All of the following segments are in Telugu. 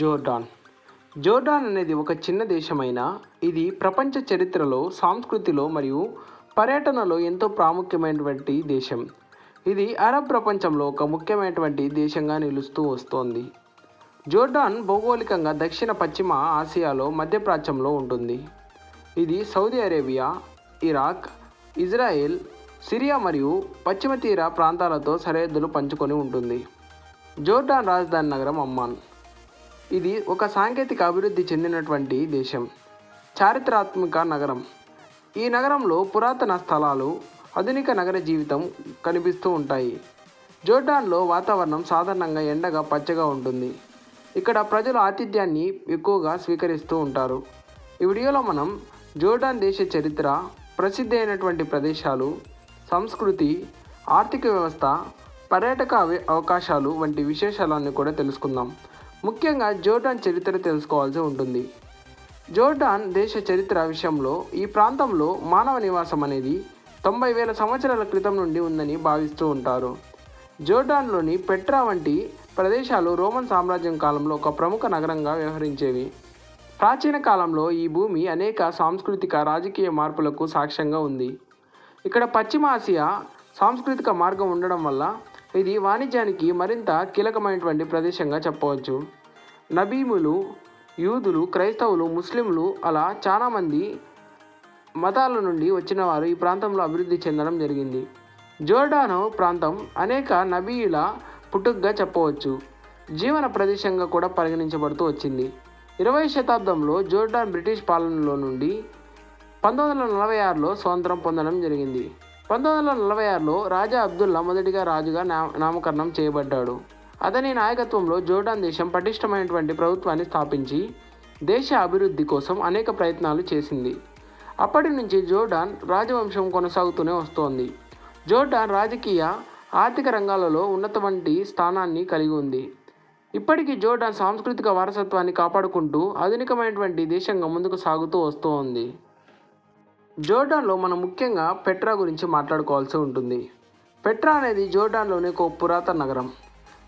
జోర్డాన్. జోర్డాన్ అనేది ఒక చిన్న దేశమైన ఇది ప్రపంచ చరిత్రలో సంస్కృతిలో మరియు పర్యటనలో ఎంతో ప్రాముఖ్యమైనటువంటి దేశం. ఇది అరబ్ ప్రపంచంలో ఒక ముఖ్యమైనటువంటి దేశంగా నిలుస్తూ వస్తోంది. జోర్డాన్ భౌగోళికంగా దక్షిణ పశ్చిమ ఆసియాలో మధ్యప్రాచ్యంలో ఉంటుంది. ఇది Saudi Arabia Iraq Israel Syria మరియు పశ్చిమ తీర ప్రాంతాలతో సరిహద్దులు పంచుకొని ఉంటుంది. జోర్డాన్ రాజధాని నగరం అమ్మాన్. ఇది ఒక సాంకేతిక అభివృద్ధి చెందినటువంటి దేశం. చారిత్రాత్మక నగరం. ఈ నగరంలో పురాతన స్థలాలు ఆధునిక నగర జీవితం కనిపిస్తూ ఉంటాయి. జోర్డాన్లో వాతావరణం సాధారణంగా ఎండగా పచ్చగా ఉంటుంది. ఇక్కడ ప్రజలు ఆతిథ్యాన్ని ఎక్కువగా స్వీకరిస్తూ ఉంటారు. ఈ వీడియోలో మనం జోర్డాన్ దేశ చరిత్ర ప్రసిద్ధి అయినటువంటి ప్రదేశాలు సంస్కృతి ఆర్థిక వ్యవస్థ పర్యాటక అవ- అవకాశాలు వంటి విశేషాలన్నీ కూడా తెలుసుకుందాం. ముఖ్యంగా జోర్డాన్ చరిత్ర తెలుసుకోవాల్సి ఉంటుంది. జోర్డాన్ దేశ చరిత్ర విషయంలో ఈ ప్రాంతంలో మానవ నివాసం అనేది తొంభై వేల సంవత్సరాల క్రితం నుండి ఉందని భావిస్తూ ఉంటారు. జోర్డాన్లోని పెట్రా వంటి ప్రదేశాలు రోమన్ సామ్రాజ్యం కాలంలో ఒక ప్రముఖ నగరంగా వ్యవహరించేవి. ప్రాచీన కాలంలో ఈ భూమి అనేక సాంస్కృతిక రాజకీయ మార్పులకు సాక్ష్యంగా ఉంది. ఇక్కడ పశ్చిమ ఆసియా సాంస్కృతిక మార్గం ఉండడం వల్ల ఇది వాణిజ్యానికి మరింత కీలకమైనటువంటి ప్రదేశంగా చెప్పవచ్చు. నబీములు యూదులు క్రైస్తవులు ముస్లింలు అలా చాలామంది మతాల నుండి వచ్చిన వారు ఈ ప్రాంతంలో అభివృద్ధి చెందడం జరిగింది. జోర్డాను ప్రాంతం అనేక నబీయుల పుట్టుకగా చెప్పవచ్చు. జీవన ప్రదేశంగా కూడా పరిగణించబడుతూ వచ్చింది. ఇరవై శతాబ్దంలో జోర్డాన్ బ్రిటిష్ పాలనలో నుండి పంతొమ్మిది వందల నలభై ఆరులో స్వాతంత్రం పొందడం జరిగింది. పంతొమ్మిది వందల నలభై ఆరులో రాజా అబ్దుల్లా మొదటిగా రాజుగా నా నామకరణం చేయబడ్డాడు. అతని నాయకత్వంలో జోర్డాన్ దేశం పటిష్టమైనటువంటి ప్రభుత్వాన్ని స్థాపించి దేశ అభివృద్ధి కోసం అనేక ప్రయత్నాలు చేసింది. అప్పటి నుంచి జోర్డాన్ రాజవంశం కొనసాగుతూనే వస్తోంది. జోర్డాన్ రాజకీయ ఆర్థిక రంగాలలో ఉన్నతవంటి స్థానాన్ని కలిగి ఉంది. ఇప్పటికీ జోర్డాన్ సాంస్కృతిక వారసత్వాన్ని కాపాడుకుంటూ ఆధునికమైనటువంటి దేశంగా ముందుకు సాగుతూ వస్తూ ఉంది జోర్డాన్లో మనం ముఖ్యంగా పెట్రా గురించి మాట్లాడుకోవాల్సి ఉంటుంది. పెట్రా అనేది జోర్డాన్లోని ఒక పురాతన నగరం.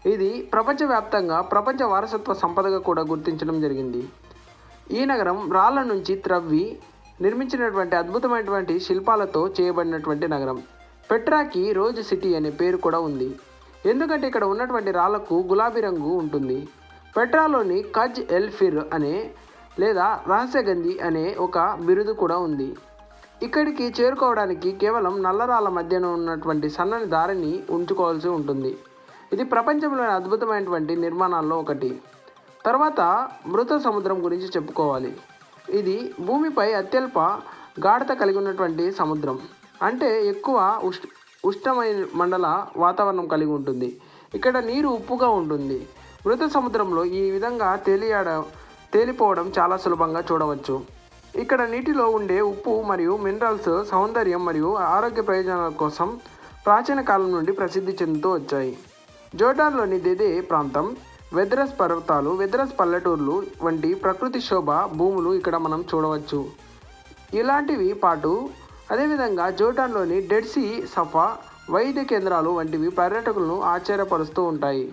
ఇది ప్రపంచవ్యాప్తంగా ప్రపంచ వారసత్వ సంపదగా కూడా గుర్తించడం జరిగింది. ఈ నగరం రాళ్ళ నుంచి త్రవ్వి నిర్మించినటువంటి అద్భుతమైనటువంటి శిల్పాలతో చేయబడినటువంటి నగరం. పెట్రాకి రోజ్ సిటీ అనే పేరు కూడా ఉంది. ఎందుకంటే ఇక్కడ ఉన్నటువంటి రాళ్ళకు గులాబీ రంగు ఉంటుంది. పెట్రాలోని కజ్ ఎల్ఫిర్ అనే లేదా రహస్యగంధి అనే ఒక బిరుదు కూడా ఉంది. ఇక్కడికి చేరుకోవడానికి కేవలం నల్లరాళ్ళ మధ్యన ఉన్నటువంటి సన్నని దారిని ఉంచుకోవాల్సి ఉంటుంది. ఇది ప్రపంచంలోని అద్భుతమైనటువంటి నిర్మాణాల్లో ఒకటి. తర్వాత మృత సముద్రం గురించి చెప్పుకోవాలి. ఇది భూమిపై అత్యల్ప గాఢత కలిగి ఉన్నటువంటి సముద్రం. అంటే ఎక్కువ ఉష్ ఉష్ణమైన మండల వాతావరణం కలిగి ఉంటుంది. ఇక్కడ నీరు ఉప్పుగా ఉంటుంది. మృత సముద్రంలో ఈ విధంగా తేలియాడ తేలిపోవడం చాలా సులభంగా చూడవచ్చు. ఇక్కడ నీటిలో ఉండే ఉప్పు మరియు మినరల్స్ సౌందర్యం మరియు ఆరోగ్య ప్రయోజనాల కోసం ప్రాచీన కాలం నుండి ప్రసిద్ధి చెందుతూ వచ్చాయి. జోర్డాన్లోని దెదే ప్రాంతం వెద్రస్ పర్వతాలు వెద్రస్ పల్లెటూర్లు వంటి ప్రకృతి శోభ భూములు ఇక్కడ మనం చూడవచ్చు. ఇలాంటివి పాటు అదేవిధంగా జోర్డాన్లోని డెడ్ సీ సఫా వైద్య కేంద్రాలు వంటివి పర్యాటకులను ఆశ్చర్యపరుస్తూ ఉంటాయి.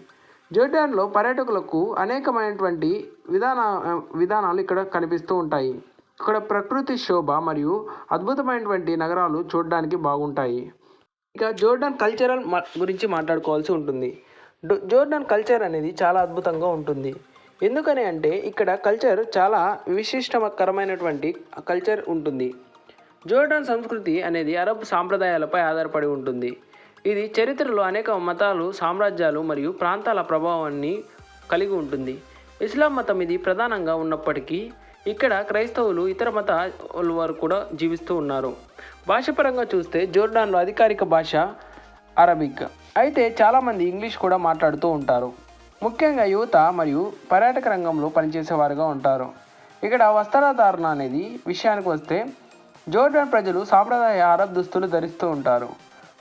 జోర్డాన్లో పర్యాటకులకు అనేకమైనటువంటి విధాన విధానాలు ఇక్కడ కనిపిస్తూ ఉంటాయి. ఇక్కడ ప్రకృతి శోభ మరియు అద్భుతమైనటువంటి నగరాలు చూడడానికి బాగుంటాయి. ఇక జోర్డాన్ కల్చరల్ మ- గురించి మాట్లాడుకోవాల్సి ఉంటుంది. జోర్డన్ జోర్డాన్ కల్చర్ అనేది చాలా అద్భుతంగా ఉంటుంది. ఎందుకని అంటే ఇక్కడ కల్చర్ చాలా విశిష్టకరమైనటువంటి కల్చర్ ఉంటుంది. జోర్డాన్ సంస్కృతి అనేది అరబ్ సాంప్రదాయాలపై ఆధారపడి ఉంటుంది. ఇది చరిత్రలో అనేక మతాలు సామ్రాజ్యాలు మరియు ప్రాంతాల ప్రభావాన్ని కలిగి ఉంటుంది. ఇస్లాం మతం ఇది ప్రధానంగా ఉన్నప్పటికీ ఇక్కడ క్రైస్తవులు ఇతర మతాల వారు కూడా జీవిస్తూ ఉన్నారు. భాషపరంగా చూస్తే జోర్డాన్లో అధికారిక భాష అరబిక్. అయితే చాలామంది ఇంగ్లీష్ కూడా మాట్లాడుతూ ఉంటారు. ముఖ్యంగా యువత మరియు పర్యాటక రంగంలో పనిచేసేవారుగా ఉంటారు. ఇక్కడ వస్త్రధారణ అనేది విషయానికి వస్తే జోర్డాన్ ప్రజలు సాంప్రదాయ అరబ్ దుస్తులు ధరిస్తూ ఉంటారు.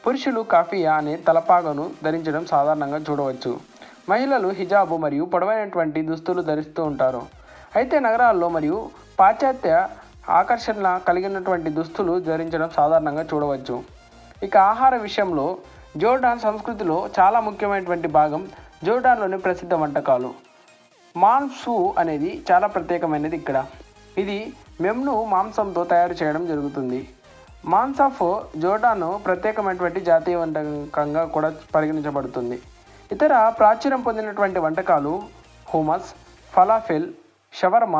పురుషులు కాఫియా అనే తలపాగను ధరించడం సాధారణంగా చూడవచ్చు. మహిళలు హిజాబు మరియు పొడవైనటువంటి దుస్తులు ధరిస్తూ ఉంటారు. అయితే నగరాల్లో మరియు పాశ్చాత్య ఆకర్షణ కలిగినటువంటి దుస్తులు ధరించడం సాధారణంగా చూడవచ్చు. ఇక ఆహార విషయంలో జోర్డాన్ సంస్కృతిలో చాలా ముఖ్యమైనటువంటి భాగం జోర్డాన్లోని ప్రసిద్ధ వంటకాలు. మాన్సు అనేది చాలా ప్రత్యేకమైనది ఇక్కడ. ఇది మెమ్ను మాంసంతో తయారు చేయడం జరుగుతుంది. మాన్సాఫ్ జోర్డాను ప్రత్యేకమైనటువంటి జాతీయ వంటకంగా కూడా పరిగణించబడుతుంది. ఇతర ప్రాచుర్యం పొందినటువంటి వంటకాలు హుమస్ ఫలాఫెల్ షవర్మ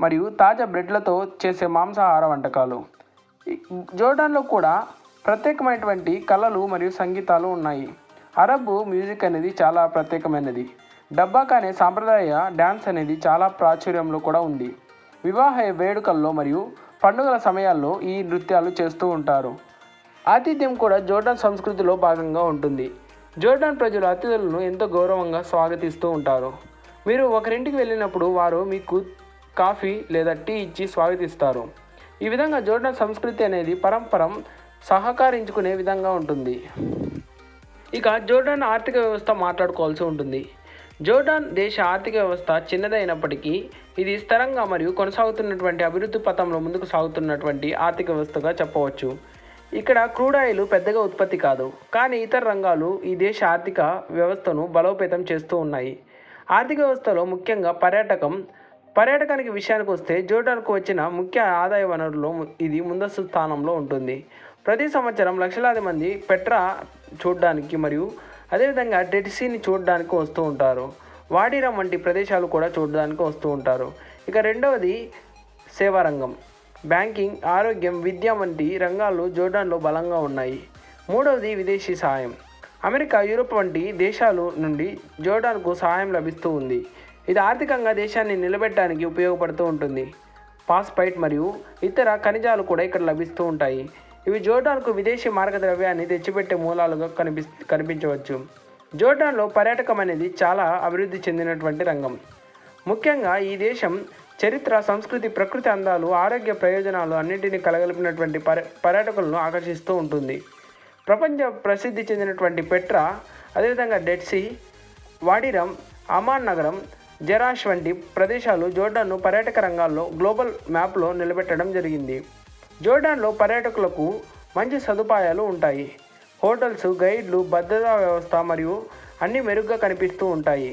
మరియు తాజా బ్రెడ్లతో చేసే మాంసాహార వంటకాలు. జోర్డాన్లో కూడా ప్రత్యేకమైనటువంటి కళలు మరియు సంగీతాలు ఉన్నాయి. అరబ్ మ్యూజిక్ అనేది చాలా ప్రత్యేకమైనది. డబ్బాక అనే సాంప్రదాయ డ్యాన్స్ అనేది చాలా ప్రాచుర్యంలో కూడా ఉంది. వివాహ వేడుకల్లో మరియు పండుగల సమయాల్లో ఈ నృత్యాలు చేస్తూ ఉంటారు. ఆతిథ్యం కూడా జోర్డాన్ సంస్కృతిలో భాగంగా ఉంటుంది. జోర్డాన్ ప్రజలు అతిథులను ఎంతో గౌరవంగా స్వాగతిస్తూ ఉంటారు. మీరు ఒకరింటికి వెళ్ళినప్పుడు వారు మీకు కాఫీ లేదా టీ ఇచ్చి స్వాగతిస్తారు. ఈ విధంగా జోర్డాన్ సంస్కృతి అనేది పరంపరం సహకరించుకునే విధంగా ఉంటుంది. ఇక జోర్డాన్ ఆర్థిక వ్యవస్థ మాట్లాడుకోవాల్సి ఉంటుంది. జోర్డాన్ దేశ ఆర్థిక వ్యవస్థ చిన్నదైనప్పటికీ ఇది స్థిరంగా మరియు కొనసాగుతున్నటువంటి అభివృద్ధి పథంలో ముందుకు సాగుతున్నటువంటి ఆర్థిక వ్యవస్థగా చెప్పవచ్చు. ఇక్కడ క్రూడ్ పెద్దగా ఉత్పత్తి కాదు కానీ ఇతర రంగాలు ఈ దేశ ఆర్థిక వ్యవస్థను బలోపేతం చేస్తూ ఉన్నాయి. ఆర్థిక వ్యవస్థలో ముఖ్యంగా పర్యాటకం పర్యాటకానికి విషయానికి వస్తే జోర్డాన్కు వచ్చిన ముఖ్య ఆదాయ వనరులో ఇది ముందస్తు స్థానంలో ఉంటుంది. ప్రతి సంవత్సరం లక్షలాది మంది పెట్రా చూడడానికి మరియు అదేవిధంగా డెడ్సీని చూడడానికి వస్తూ ఉంటారు. వాడిరం వంటి ప్రదేశాలు కూడా చూడడానికి వస్తూ ఉంటారు. ఇక రెండవది సేవారంగం. బ్యాంకింగ్ ఆరోగ్యం విద్య వంటి రంగాలు జోర్డాన్లో బలంగా ఉన్నాయి. మూడవది విదేశీ సహాయం అమెరికా యూరోప్ వంటి దేశాలు నుండి జోర్డాన్కు సహాయం లభిస్తూ ఉంది. ఇది ఆర్థికంగా దేశాన్ని నిలబెట్టడానికి ఉపయోగపడుతూ ఉంటుంది. పాస్పైట్ మరియు ఇతర ఖనిజాలు కూడా ఇక్కడ లభిస్తూ ఉంటాయి. ఇవి జోర్డాన్కు విదేశీ మార్గ ద్రవ్యాన్ని తెచ్చిపెట్టే మూలాలుగా కనిపి కనిపించవచ్చు. జోర్డాన్లో పర్యాటకం అనేది చాలా అభివృద్ధి చెందినటువంటి రంగం. ముఖ్యంగా ఈ దేశం చరిత్ర సంస్కృతి ప్రకృతి అందాలు ఆరోగ్య ప్రయోజనాలు అన్నింటినీ కలగలిపినటువంటి పర్య పర్యాటకులను ఆకర్షిస్తూ ఉంటుంది. ప్రపంచ ప్రసిద్ధి చెందినటువంటి పెట్రా అదేవిధంగా డెడ్సీ వాడిరం అమాన్ నగరం జెరాష్ వంటి ప్రదేశాలు జోర్డాన్ను పర్యాటక రంగాల్లో గ్లోబల్ మ్యాప్లో నిలబెట్టడం జరిగింది. జోర్డాన్లో పర్యాటకులకు మంచి సదుపాయాలు ఉంటాయి. హోటల్స్ గైడ్లు భద్రతా వ్యవస్థ మరియు అన్ని మెరుగ్గా కనిపిస్తూ ఉంటాయి.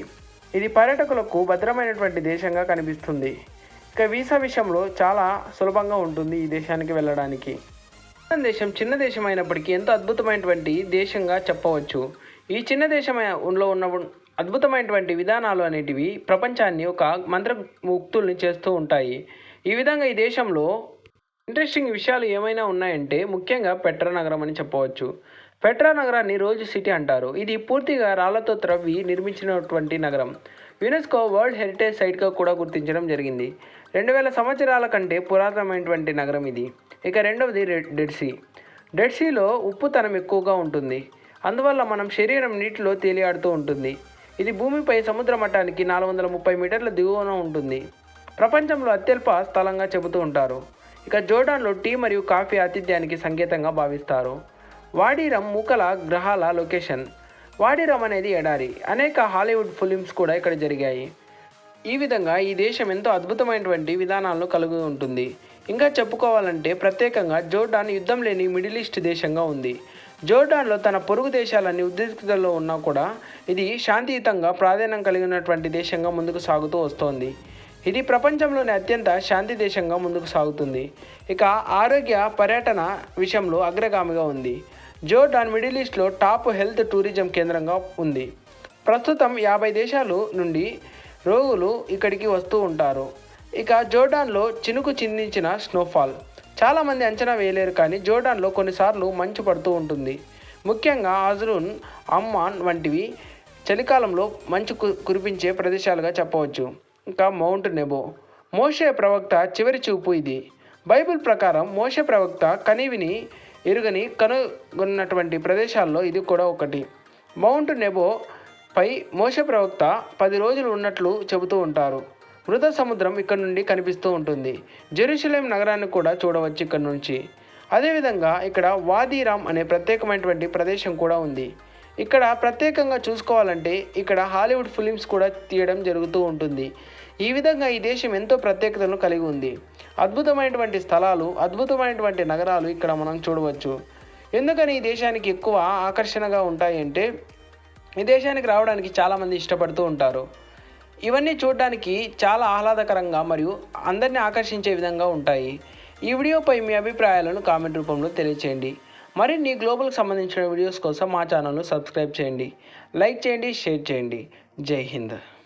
ఇది పర్యాటకులకు భద్రమైనటువంటి దేశంగా కనిపిస్తుంది. ఇక వీసా విషయంలో చాలా సులభంగా ఉంటుంది ఈ దేశానికి వెళ్ళడానికి. భారతదేశం దేశం చిన్న దేశం అయినప్పటికీ ఎంతో అద్భుతమైనటువంటి దేశంగా చెప్పవచ్చు. ఈ చిన్న దేశంలో ఉన్న అద్భుతమైనటువంటి విధానాలు అనేటివి ప్రపంచాన్ని ఒక మంత్ర ముక్తుల్ని చేస్తూ ఉంటాయి. ఈ విధంగా ఈ దేశంలో ఇంట్రెస్టింగ్ విషయాలు ఏమైనా ఉన్నాయంటే ముఖ్యంగా పెట్రా నగరం అని చెప్పవచ్చు. పెట్రా నగరాన్ని రోజు సిటీ అంటారు. ఇది పూర్తిగా రాళ్ళతో త్రవ్వి నిర్మించినటువంటి నగరం. యునెస్కో వరల్డ్ హెరిటేజ్ సైట్గా కూడా గుర్తించడం జరిగింది. రెండు వేల సంవత్సరాల కంటే పురాతనమైనటువంటి నగరం ఇది. ఇక రెండవది డెడ్ సీ. డెడ్ సీలో ఉప్పుతనం ఎక్కువగా ఉంటుంది. అందువల్ల మనం శరీరం నీటిలో తేలియాడుతూ ఉంటుంది. ఇది భూమిపై సముద్ర మట్టానికి నాలుగు వందల ముప్పై మీటర్ల దిగువన ఉంటుంది. ప్రపంచంలో అత్యల్ప స్థలంగా చెబుతూ ఉంటారు. ఇక జోర్డాన్లో టీ మరియు కాఫీ ఆతిథ్యానికి సంకేతంగా భావిస్తారు. వాడిరం మూకల గ్రహాల లొకేషన్. వాడిరం అనేది ఎడారి. అనేక హాలీవుడ్ ఫిలిమ్స్ కూడా ఇక్కడ జరిగాయి. ఈ విధంగా ఈ దేశం ఎంతో అద్భుతమైనటువంటి విధానాలను కలిగి ఉంటుంది. ఇంకా చెప్పుకోవాలంటే ప్రత్యేకంగా జోర్డాన్ యుద్ధం లేని మిడిల్ ఈస్ట్ దేశంగా ఉంది. జోర్డాన్లో తన పొరుగు దేశాలన్నీ ఉద్రిక్తతలో ఉన్నా కూడా ఇది శాంతియుతంగా ప్రాధాన్యం కలిగినటువంటి దేశంగా ముందుకు సాగుతూ వస్తోంది. ఇది ప్రపంచంలోని అత్యంత శాంతి దేశంగా ముందుకు సాగుతుంది. ఇక ఆరోగ్య పర్యటన విషయంలో అగ్రగామిగా ఉంది. జోర్డాన్ మిడిల్ ఈస్ట్లో టాప్ హెల్త్ టూరిజం కేంద్రంగా ఉంది. ప్రస్తుతం యాభై దేశాలు నుండి రోగులు ఇక్కడికి వస్తూ ఉంటారు. ఇక జోర్డాన్లో చినుకు చిందించిన స్నోఫాల్. చాలామంది అంచనా వేయలేరు కానీ జోర్డాన్లో కొన్నిసార్లు మంచు పడుతూ ఉంటుంది. ముఖ్యంగా అజరున్ అమ్మాన్ వంటివి చలికాలంలో మంచు కు- కురిపించే ప్రదేశాలుగా చెప్పవచ్చు. ఇంకా మౌంట్ నెబో. మోషే ప్రవక్త చివరి చూపు ఇది. బైబిల్ ప్రకారం మోషే ప్రవక్త కనివిని ఎరుగని కనుగొన్నటువంటి ప్రదేశాల్లో ఇది కూడా ఒకటి. మౌంట్ నెబో పై మోష ప్రవక్త పది రోజులు ఉన్నట్లు చెబుతూ ఉంటారు. మృత సముద్రం ఇక్కడ నుండి కనిపిస్తూ ఉంటుంది. జెరూసలేం నగరాన్ని కూడా చూడవచ్చు ఇక్కడ నుంచి. అదేవిధంగా ఇక్కడ వాదీరామ్ అనే ప్రత్యేకమైనటువంటి ప్రదేశం కూడా ఉంది. ఇక్కడ ప్రత్యేకంగా చూసుకోవాలంటే ఇక్కడ హాలీవుడ్ ఫిలిమ్స్ కూడా తీయడం జరుగుతూ ఉంటుంది. ఈ విధంగా ఈ దేశం ఎంతో ప్రత్యేకతను కలిగి ఉంది. అద్భుతమైనటువంటి స్థలాలు అద్భుతమైనటువంటి నగరాలు ఇక్కడ మనం చూడవచ్చు. ఎందుకని ఈ దేశానికి ఎక్కువ ఆకర్షణగా ఉంటాయంటే ఈ దేశానికి రావడానికి చాలామంది ఇష్టపడుతూ ఉంటారు. ఇవన్నీ చూడడానికి చాలా ఆహ్లాదకరంగా మరియు అందరినీ ఆకర్షించే విధంగా ఉంటాయి. ఈ వీడియోపై మీ అభిప్రాయాలను కామెంట్ రూపంలో తెలియచేయండి. మరిన్ని గ్లోబల్కి సంబంధించిన వీడియోస్ కోసం మా ఛానల్ను సబ్స్క్రైబ్ చేయండి. లైక్ చేయండి షేర్ చేయండి. జై హింద్.